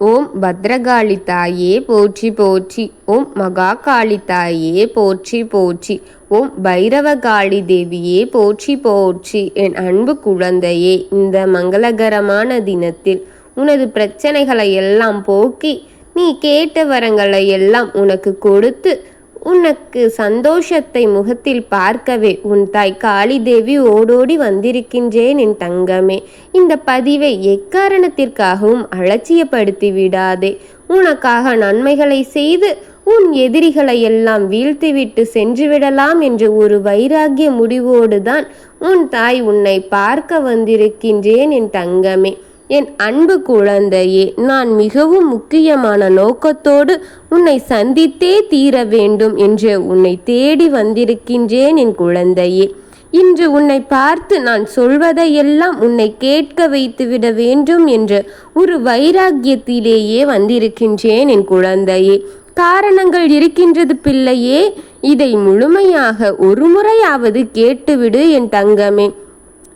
ஓம் பத்ரகாளி தாயே போற்றி போற்றி ஓம் மகாகாளி தாயே போற்றி போற்றி ஓம் பைரவகாளி தேவியே போற்றி போற்றி. என் அன்பு குழந்தையே இந்த மங்களகரமான தினத்தில் உனது பிரச்சனைகளை எல்லாம் போக்கி நீ கேட்ட வரங்களை எல்லாம் உனக்கு கொடுத்து உனக்கு சந்தோஷத்தை முகத்தில் பார்க்கவே உன் தாய் காளிதேவி ஓடோடி வந்திருக்கின்றேன் என் தங்கமே. இந்த பதிவை எக்காரணத்திற்காகவும் அலட்சியப்படுத்தி விடாதே. உனக்காக நன்மைகளை செய்து உன் எதிரிகளை எல்லாம் வீழ்த்திவிட்டு சென்றுவிடலாம் என்ற ஒரு வைராகிய முடிவோடுதான் உன் தாய் உன்னை பார்க்க வந்திருக்கின்றேன் என் தங்கமே. என் அன்பு குழந்தையே நான் மிகவும் முக்கியமான நோக்கத்தோடு உன்னை சந்தித்தே தீர வேண்டும் என்று உன்னை தேடி வந்திருக்கின்றேன் என் குழந்தையே. இன்று உன்னை பார்த்து நான் சொல்வதையெல்லாம் உன்னை கேட்க வைத்துவிட வேண்டும் என்று ஒரு வைராக்கியத்திலேயே வந்திருக்கின்றேன் என் குழந்தையே. காரணங்கள் இருக்கின்றது பிள்ளையே இதை முழுமையாக ஒரு முறையாவது கேட்டுவிடு என் தங்கமே.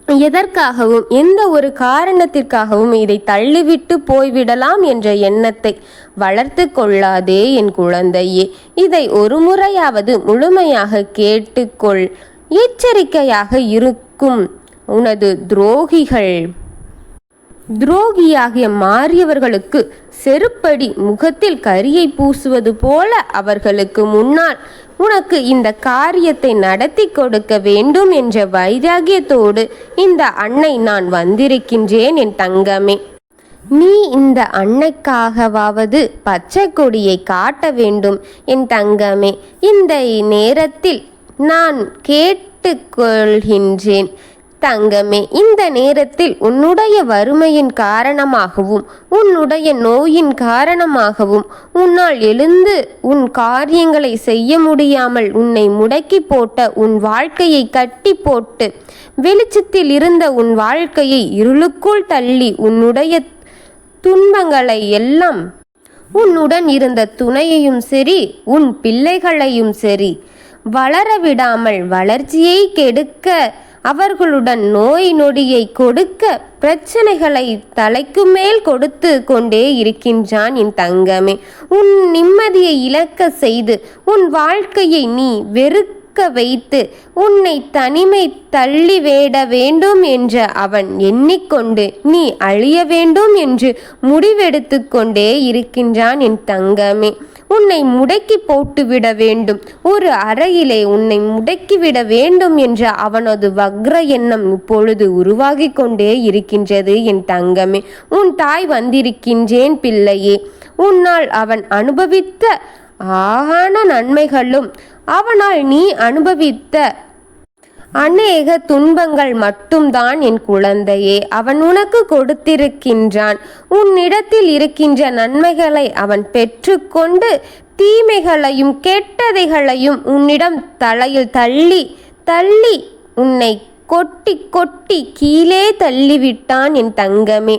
எதற்காகவும் எந்த ஒரு காரணத்திற்காகவும் இதை தள்ளிவிட்டு போய்விடலாம் என்ற எண்ணத்தை வளர்த்து கொள்ளாதே என் குழந்தையே. இதை ஒரு முறையாவது முழுமையாக கேட்டுக்கொள். எச்சரிக்கையாக இருக்கும் உனது துரோகிகள். துரோகியாகிய மாறியவர்களுக்கு செருப்படி முகத்தில் கரியை பூசுவது போல அவர்களுக்கு முன்னால் உனக்கு இந்த காரியத்தை நடத்தி கொடுக்க வேண்டும் என்ற வைராகியத்தோடு இந்த அன்னை நான் வந்திருக்கின்றேன் என் தங்கமே. நீ இந்த அன்னைக்காகவாவது பச்சை கொடியை காட்ட வேண்டும் என் தங்கமே. இந்த நேரத்தில் நான் கேட்டுக்கொள்கின்றேன். தங்கமே இந்த நேரத்தில் உன்னுடைய வறுமையின் காரணமாகவும் உன்னுடைய நோயின் காரணமாகவும் உன்னால் எழுந்து உன் காரியங்களை செய்ய முடியாமல் உன்னை முடக்கி போட்ட உன் வாழ்க்கையை கட்டி போட்டு வெளிச்சத்தில் இருந்த உன் வாழ்க்கையை இருளுக்குள் தள்ளி உன்னுடைய துன்பங்களை எல்லாம் உன்னுடன் இருந்த துணையையும் சரி உன் பிள்ளைகளையும் சரி வளர விடாமல் வளர்ச்சியை கெடுக்க அவர்களுடன் நோய் நொடியை கொடுக்க பிரச்சனைகளை தலைக்கு மேல் கொடுத்து கொண்டே இருக்கின்றான் என் தங்கமே. உன் நிம்மதியை இழக்க செய்து உன் வாழ்க்கையை நீ வெறுக்க வைத்து உன்னை தனிமை தள்ளி வேட வேண்டும் என்று அவன் எண்ணிக்கொண்டு நீ அழிய வேண்டும் என்று முடிவெடுத்து கொண்டே இருக்கின்றான் என் தங்கமே. உன்னை முடக்கி போட்டுவிட வேண்டும். ஒரு அறையிலே உன்னை முடக்கிவிட வேண்டும் என்ற அவனது வக்ர எண்ணம் இப்பொழுது உருவாகி கொண்டே இருக்கின்றது என் தங்கமே. உன் தாய் வந்திருக்கின்றேன் பிள்ளையே. உன்னால் அவன் அனுபவித்த ஆகான நன்மைகளும் அவனால் நீ அனுபவித்த அநேக துன்பங்கள் மட்டும்தான் என் குழந்தையே அவன் உனக்கு கொடுத்திருக்கின்றான். உன்னிடத்தில் இருக்கின்ற நன்மைகளை அவன் பெற்றுக்கொண்டு தீமைகளையும் கெட்டதைகளையும் உன்னிடம் தலையில் தள்ளி தள்ளி உன்னை கொட்டி கொட்டி கீழே தள்ளிவிட்டான் என் தங்கமே.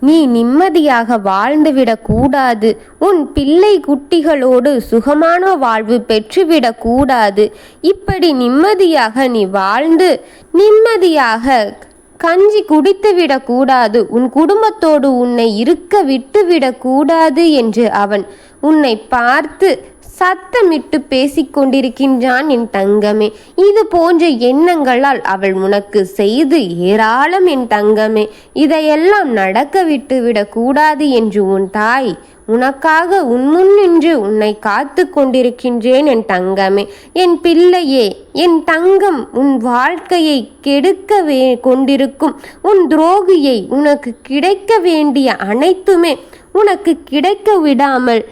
நீ நிம்மதியாக வாழ்ந்துவிடக் கூடாது. உன் பிள்ளை குட்டிகளோடு சுகமான வாழ்வு பெற்றுவிடக் கூடாது. இப்படி நிம்மதியாக நீ வாழ்ந்து நிம்மதியாக கஞ்சி குடித்து விடக்கூடாது உன் குடும்பத்தோடு உன்னை இருக்க விட்டு விடக்கூடாது என்று அவன் உன்னை பார்த்து சத்தமிட்டு பேசிக்கொண்டிருக்கின்றான் என் தங்கமே. இது போன்ற எண்ணங்களால் அவள் உனக்கு செய்து ஏராளம் என் தங்கமே. இதையெல்லாம் நடக்க விட்டு விடக்கூடாது என்று உன் தாய் உனக்காக உன்முன் நின்று உன்னை காத்து கொண்டிருக்கின்றேன் என் தங்கமே. என் பிள்ளையே என் தங்கம் உன் வாழ்க்கையை கெடுக்க வே கொண்டிருக்கும். உன் துரோகியை உனக்கு கிடைக்க வேண்டிய அனைத்துமே உனக்கு கிடைக்க விடாமல்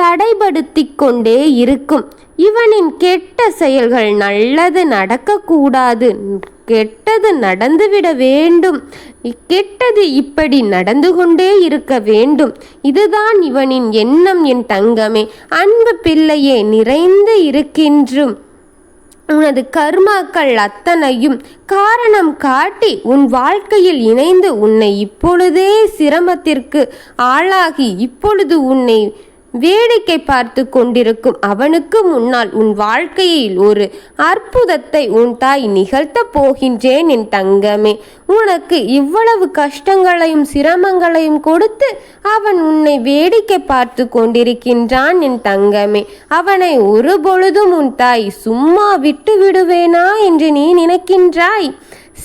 தடைபடுத்தி கொண்டே இருக்கும். இவனின் கெட்ட செயல்கள் நல்லது நடக்கக்கூடாது. கெட்டது நடந்துவிட வேண்டும். கெட்டது இப்படி நடந்து கொண்டே இருக்க வேண்டும். இதுதான் இவனின் எண்ணம் என் தங்கமே. அன்பு பிள்ளையே நிறைந்து இருக்கின்றும். உனது கர்மாக்கள் அத்தனையும் காரணம் காட்டி உன் வாழ்க்கையில் இணைந்து உன்னை இப்பொழுதே சிரமத்திற்கு ஆளாகி இப்பொழுது உன்னை வேடிக்கை பார்த்து கொண்டிருக்கும் அவனுக்கு முன்னால் உன் வாழ்க்கையில் ஒரு அற்புதத்தை உன் தாய் நிகழ்த்தப் போகின்றேன் என் தங்கமே. உனக்கு இவ்வளவு கஷ்டங்களையும் சிரமங்களையும் கொடுத்து அவன் உன்னை வேடிக்கை பார்த்து கொண்டிருக்கின்றான் என் தங்கமே. அவனை ஒரு பொழுதும் உன் தாய் சும்மா விட்டு விடுவேனா என்று நீ நினைக்கின்றாய்?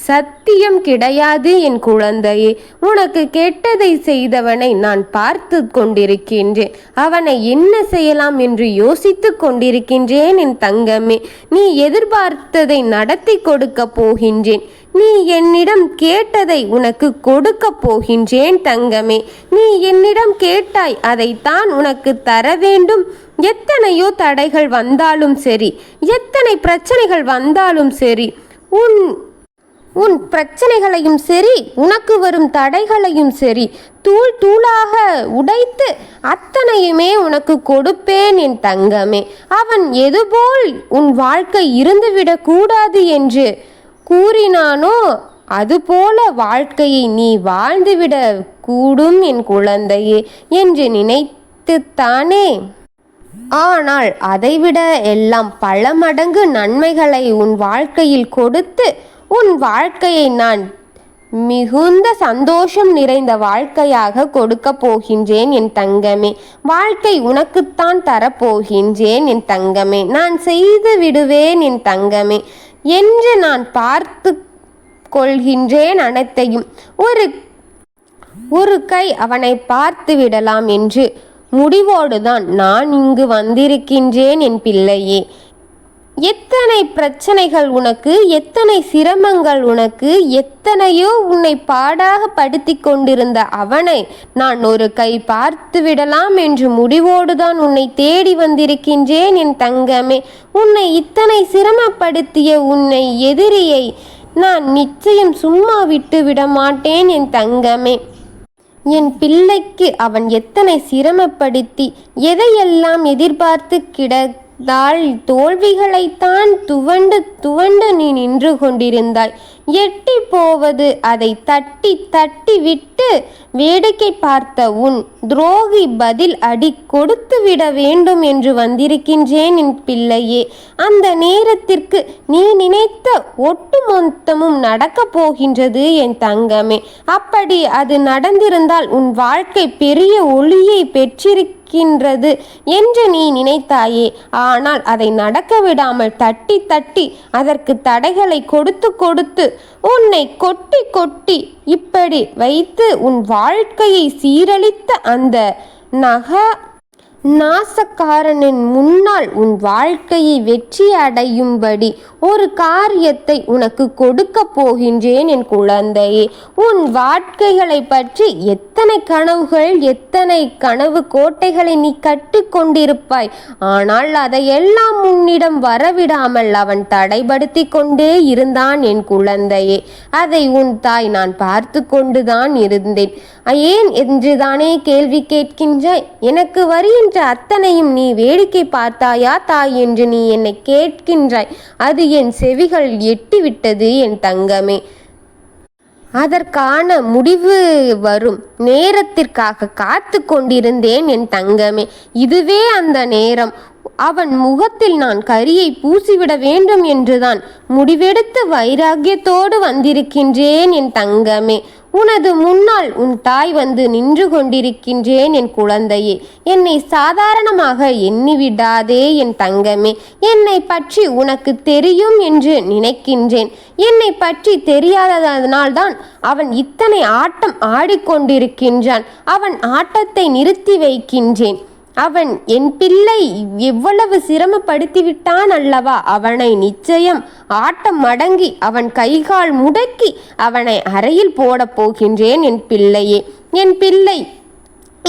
சத்தியம் கிடையாது என் குழந்தையே. உனக்கு கெட்டதை செய்தவனை நான் பார்த்து கொண்டிருக்கின்றேன். அவனை என்ன செய்யலாம் என்று யோசித்து கொண்டிருக்கின்றேன் என் தங்கமே. நீ எதிர்பார்த்ததை நடத்தி கொடுக்க போகின்றேன். நீ என்னிடம் கேட்டதை உனக்கு கொடுக்க போகின்றேன் தங்கமே. நீ என்னிடம் கேட்டாய் அதைத்தான் உனக்கு தர வேண்டும். எத்தனையோ தடைகள் வந்தாலும் சரி எத்தனை பிரச்சனைகள் வந்தாலும் சரி உன் உன் பிரச்சனைகளையும் சரி உனக்கு வரும் தடைகளையும் சரி தூள் தூளாக உடைத்து அத்தனையுமே உனக்கு கொடுப்பேன் என் தங்கமே. அவன் எதுபோல் உன் வாழ்க்கை இருந்துவிடக்கூடாது என்று கூறினானோ அதுபோல வாழ்க்கையை நீ வாழ்ந்துவிட கூடும் என் குழந்தையே என்று நினைத்துத்தானே. ஆனால் அதைவிட எல்லாம் பல மடங்கு நன்மைகளை உன் வாழ்க்கையில் கொடுத்து உன் வாழ்க்கையை நான் மிகுந்த சந்தோஷம் நிறைந்த வாழ்க்கையாக கொடுக்க போகின்றேன் என் தங்கமே. வாழ்க்கை உனக்குத்தான் தரப்போகின்றேன் என் தங்கமே. நான் செய்து விடுவேன் என் தங்கமே. என்று நான் பார்த்து கொள்கின்றேன் அனைத்தையும். ஒரு ஒரு கை அவனை பார்த்து விடலாம் என்று முடிவோடுதான் நான் இங்கு வந்திருக்கின்றேன் என் பிள்ளையே. எத்தனை பிரச்சனைகள் உனக்கு எத்தனை சிரமங்கள் உனக்கு எத்தனையோ உன்னை பாடாக படுத்தி கொண்டிருந்த அவனை நான் ஒரு கை பார்த்து விடலாம் என்று முடிவோடுதான் உன்னை தேடி வந்திருக்கின்றேன் என் தங்கமே. உன்னை இத்தனை சிரமப்படுத்திய உன்னை எதிரியை நான் நிச்சயம் சும்மா விட்டு விட மாட்டேன் என் தங்கமே. என் பிள்ளைக்கு அவன் எத்தனை சிரமப்படுத்தி எதையெல்லாம் எதிர்பார்த்து கிட தாள் தோல்விகளைத்தான் துவண்டு துவண்டு நீ நின்று கொண்டிருந்தாய். எட்டி போவது அதை தட்டி தட்டி விட்டு வேடிக்கை பார்த்த உன் துரோகி பதில் அடி கொடுத்து விட வேண்டும் என்று வந்திருக்கின்றேன் என் பிள்ளையே. அந்த நேரத்திற்கு நீ நினைத்த ஒட்டுமொத்தமும் நடக்கப் போகின்றது என் தங்கமே. அப்படி அது நடந்திருந்தால் உன் வாழ்க்கை பெரிய ஒளியை இருக்கின்றது என்று நீ நினைத்தாயே. ஆனால் அதை நடக்க விடாமல் தட்டி தட்டி அதற்கு தடைகளை கொடுத்து கொடுத்து உன்னை கொட்டி கொட்டி இப்படி வைத்து உன் வாழ்க்கையை சீரழித்த அந்த நக நாசக்காரனின் முன்னால் உன் வாழ்க்கையை வெற்றி அடையும்படி ஒரு காரியத்தை உனக்கு கொடுக்க போகின்றேன் என் குழந்தையே. உன் வாழ்க்கைகளை பற்றி எத்தனை கனவுகள் எத்தனை கனவு கோட்டைகளை நீ கட்டி கொண்டிருப்பாய். ஆனால் அதையெல்லாம் உன்னிடம் வரவிடாமல் அவன் தடைபடுத்தி கொண்டே இருந்தான் என் குழந்தையே. அதை உன் தாய் நான் பார்த்து கொண்டுதான் இருந்தேன். ஏன் என்றுதானே கேள்வி கேட்கின்றாய்? எனக்கு வருகின்ற அத்தனையும் நீ வேடிக்கை பார்த்தாயா தாய் என்று நீ என்னை கேட்கின்றாய். அது என் செவிகள் எட்டிவிட்டது என் தங்கமே. அதற்கான முடிவு வரும். நேரத்திற்காக காத்து கொண்டிருந்தேன் என் தங்கமே. இதுவே அந்த நேரம். அவன் முகத்தில் நான் கரியை பூசிவிட வேண்டும் என்றுதான். முடிவெடுத்து வைராக்கியத்தோடு வந்திருக்கின்றேன் என் தங்கமே. உனது முன்னால் உன் தாய் வந்து நின்று கொண்டிருக்கின்றேன் என் குழந்தையே. என்னை சாதாரணமாக எண்ணிவிடாதே என் தங்கமே. என்னை பற்றி உனக்கு தெரியும் என்று நினைக்கின்றேன். என்னை பற்றி தெரியாததனால்தான் அவன் இத்தனை ஆட்டம் ஆடிக்கொண்டிருக்கின்றான். அவன் ஆட்டத்தை நிறுத்தி வைக்கின்றேன். அவன் என் பிள்ளை எவ்வளவு சிரமப்படுத்திவிட்டான் அல்லவா? அவனை நிச்சயம் ஆட்டம் மடங்கி அவன் கைகால் முடக்கி அவனை அறையில் போடப் போகின்றேன் என் பிள்ளையே. என் பிள்ளை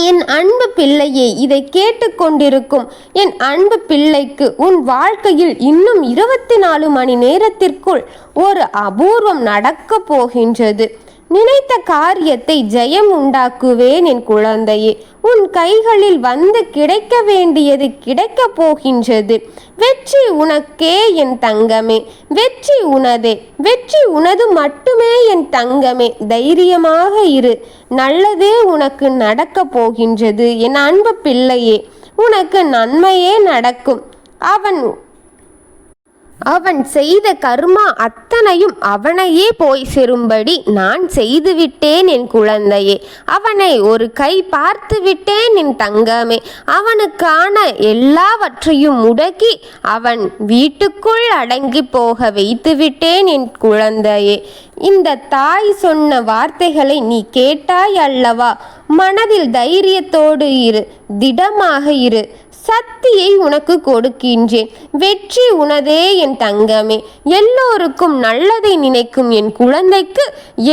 என் அன்பு பிள்ளையே இதை கேட்டுக்கொண்டிருக்கும் என் அன்பு பிள்ளைக்கு உன் வாழ்க்கையில் இன்னும் இருபத்தி நாலு மணி நேரத்திற்குள் ஒரு அபூர்வம் நடக்கப் போகின்றது. நினைத்த காரியத்தை ஜெயம் உண்டாக்குவேன் என் குழந்தையே. உன் கைகளில் வந்து கிடைக்க வேண்டியது கிடைக்கப் போகின்றது. வெற்றி உனக்கே என் தங்கமே. வெற்றி உனதே. வெற்றி உனது மட்டுமே என் தங்கமே. தைரியமாக இரு. நல்லதே உனக்கு நடக்கப் போகின்றது. என் அன்பு பிள்ளையே உனக்கு நன்மையே நடக்கும். அவன் அவன் செய்த கர்மா அத்தனையும் அவனையே போய் சேரும்படி நான் செய்துவிட்டேன் என் குழந்தையே. அவனை ஒரு கை பார்த்து விட்டேன் என் தங்கமே. அவனுக்கான எல்லாவற்றையும் முடக்கி அவன் வீட்டுக்குள் அடங்கி போக வைத்து விட்டேன் என் குழந்தையே. இந்த தாய் சொன்ன வார்த்தைகளை நீ கேட்டாய் அல்லவா? மனதில் தைரியத்தோடு இரு திடமாக இரு. சக்தியை உனக்கு கொடுக்கின்றேன். வெற்றி உனதே என் தங்கமே. எல்லோருக்கும் நல்லதை நினைக்கும் என் குழந்தைக்கு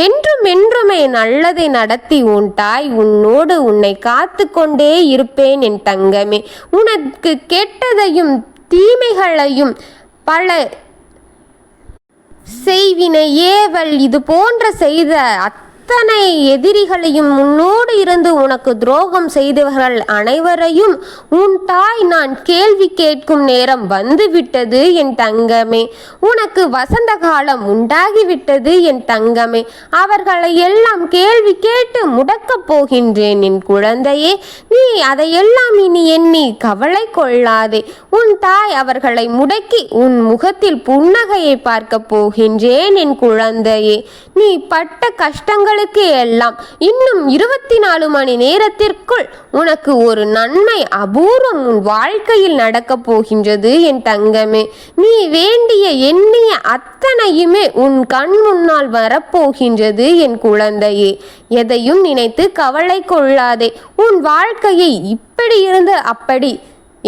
என்றும் என்றுமே நல்லதை நடத்தி உன் தாய் உன்னோடு உன்னை காத்து கொண்டே இருப்பேன் என் தங்கமே. உனக்கு கெட்டதையும் தீமைகளையும் பல செய்வினை ஏவல் இது போன்ற செய்த அத்தனை எதிரிகளையும் முன்னோடு இருந்து உனக்கு துரோகம் செய்தவர்கள் அனைவரையும் உன் தாய் நான் கேள்வி கேட்கும் நேரம் வந்துவிட்டது என் தங்கமே. உனக்கு வசந்த காலம் உண்டாகிவிட்டது என் தங்கமே. அவர்களை எல்லாம் கேள்வி கேட்டு முடக்கப் போகின்றேன் என் குழந்தையே. நீ அதையெல்லாம் இனி எண்ணி கவலை கொள்ளாதே. உன் தாய் அவர்களை முடக்கி உன் முகத்தில் புன்னகையை பார்க்கப் போகின்றேன் என் குழந்தையே. நீ பட்ட கஷ்டங்கள் உங்களுக்கு எல்லாம். இன்னும் இருபத்தி நாலு மணி நேரத்திற்குள் உனக்கு ஒரு நன்மை அபூர்வம் உன் வாழ்க்கையில் நடக்கப் போகின்றது என் தங்கமே. நீ வேண்டிய எண்ணிய அத்தனையுமே உன் கண் முன்னால் வரப்போகின்றது என் குழந்தையே. எதையும் நினைத்து கவலை கொள்ளாதே. உன் வாழ்க்கையை இப்படி இருந்து அப்படி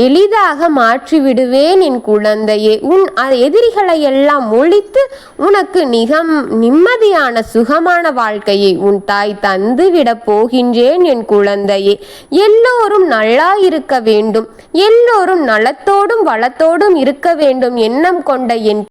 எளிதாக மாற்றி விடுவேன் என் குழந்தையே. உன் எதிரிகளை எல்லாம் ஒழித்து உனக்கு நிகம் நிம்மதியான சுகமான வாழ்க்கையை உன் தாய் தந்து விட போகின்றேன் என் குழந்தையே. எல்லோரும் நல்லா இருக்க வேண்டும். எல்லோரும் நலத்தோடும் வளத்தோடும் இருக்க வேண்டும். எண்ணம் கொண்ட என்